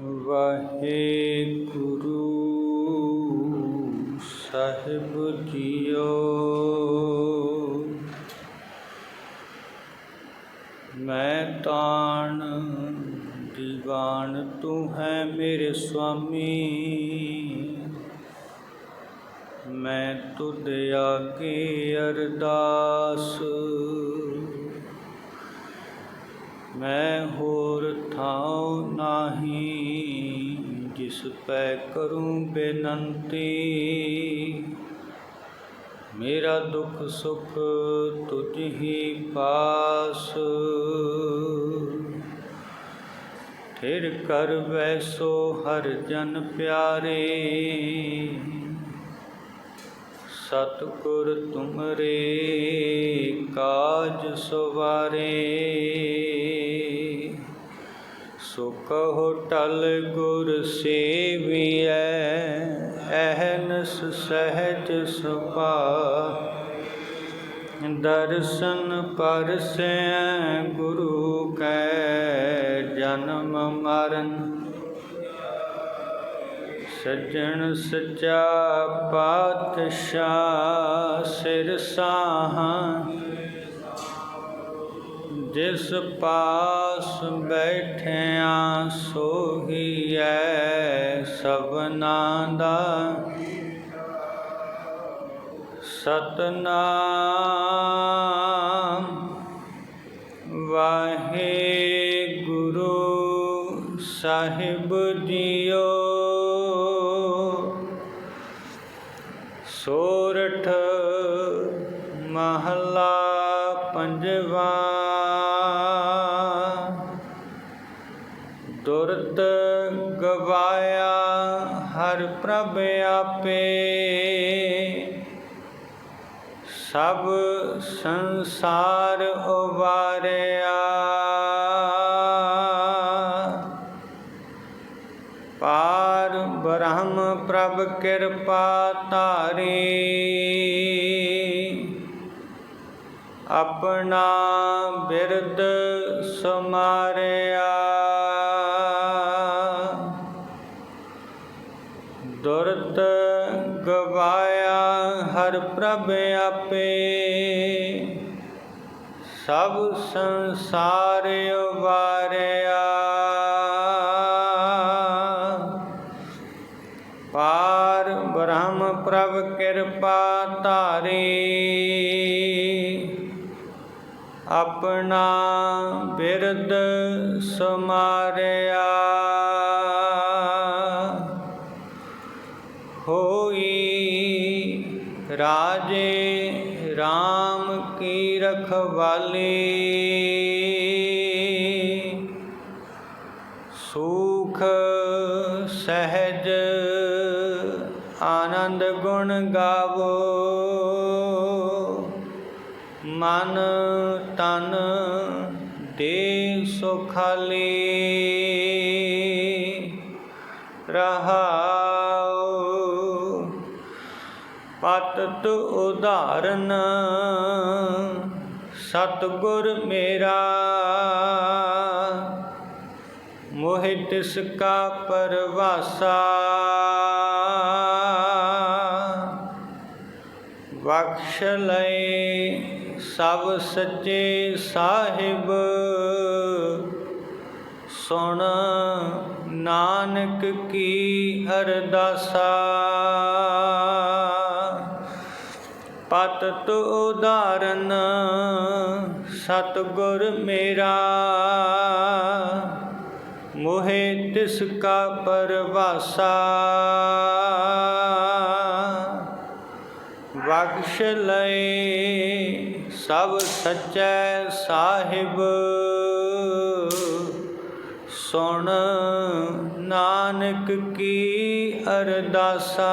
ਵਾਹਿਗੁਰੂ ਸਾਹਿਬ JIO. ਮੈਂ ਤਾਣ ਦੀਵਾਨ ਤੂੰ ਹੈ ਮੇਰੇ ਸੁਆਮੀ। ਮੈਂ ਤੁਧ ਆਗੇ ਅਰਦਾਸ। ਮੈਂ ਹੋਰ ਥਾਉ ਨਾਹੀ, ਜਿਸ ਪੈ ਕਰੂੰ ਬੇਨੰਤੀ। ਮੇਰਾ ਦੁੱਖ ਸੁਖ ਤੁਝ ਹੀ ਪਾਸ। ਥਿਰ ਕਰ ਵੈਸੋ ਹਰ ਜਨ ਪਿਆਰੇ। ਸਤਿਗੁਰ ਤੁਮਰੇ, ਕਾਜ ਸਵਾਰੇ। ਸੋ ਕਹੋ ਟਲ ਗੁਰ ਸੇਵੀਐ, ਅਹਨਸ ਸਹਿਜ ਸੁਭਾ ਦਰਸ਼ਨ ਪਰਸੈ ਗੁਰੂ ਕੈ ਜਨਮ ਮਰਨ। ਸੱਜਣ ਸੱਚਾ ਪਾਤਸ਼ਾਹ ਸਿਰ ਸਾਹਾਂ ਜਿਸ ਪਾਸ ਬੈਠਿਆ ਸੋਹੀਐ ਸਭਨਾ ਦਾ। ਸਤਨਾਮ ਵਾਹਿਗੁਰੂ ਸਾਹਿਬ ਜੀਓ। ਸੋਰਠ ਮਹਲਾ ਪੰਜਵਾ ਆਪੇ ਸਭ ਸੰਸਾਰ ਉਵਾਰਿਆ ਪਾਰ ਬ੍ਰਹਮ ਪ੍ਰਭ ਕਿਰਪਾ ਧਾਰੀ ਆਪਣਾ ਬਿਰਦ ਸਮਾਰਿਆ। ਦੁਰਤ ਗਵਾਇਆ ਹਰ ਪ੍ਰਭ ਆਪੇ। ਸਭ ਸੰਸਾਰ ਵਾਰਿਆ ਪਾਰ ਬ੍ਰਹਮ ਪ੍ਰਭ ਕਿਰਪਾ ਧਾਰੀ। ਆਪਣਾ ਬਿਰਦ ਸਮਾਰਿਆ। RAM ਕੀ ਰਖਵਾਲੀ। ਸੁਖ ਸਹਿਜ ਆਨੰਦ ਗੁਣ ਗਾਵੋ। ਮਨ ਤਨ ਦੇ ਸੁਖਾਲੀ ਰਹਾਉ ਪਤਤ ਉਦਾਹਰਨ ਸਤਗੁਰ ਮੇਰਾ, ਮੋਹਿ ਤਿਸ ਕਾ ਪਰਵਾਸਾ। ਬਖਸ਼ ਲਏ ਸਭ ਸੱਚੇ ਸਾਹਿਬ। ਸੁਣ ਨਾਨਕ ਕੀ ਅਰਦਾਸਾ। ਪਤਤ ਉਦਾਹਰਨ ਸਤਗੁਰ ਮੇਰਾ। ਮੋਹਿ ਤਿਸ ਕਾ ਪਰਵਾਸਾ। ਬਖਸ਼ ਲਏ ਸਭ ਸੱਚੈ ਸਾਹਿਬ। ਸੁਣ ਨਾਨਕ ਕੀ ਅਰਦਾਸਾ।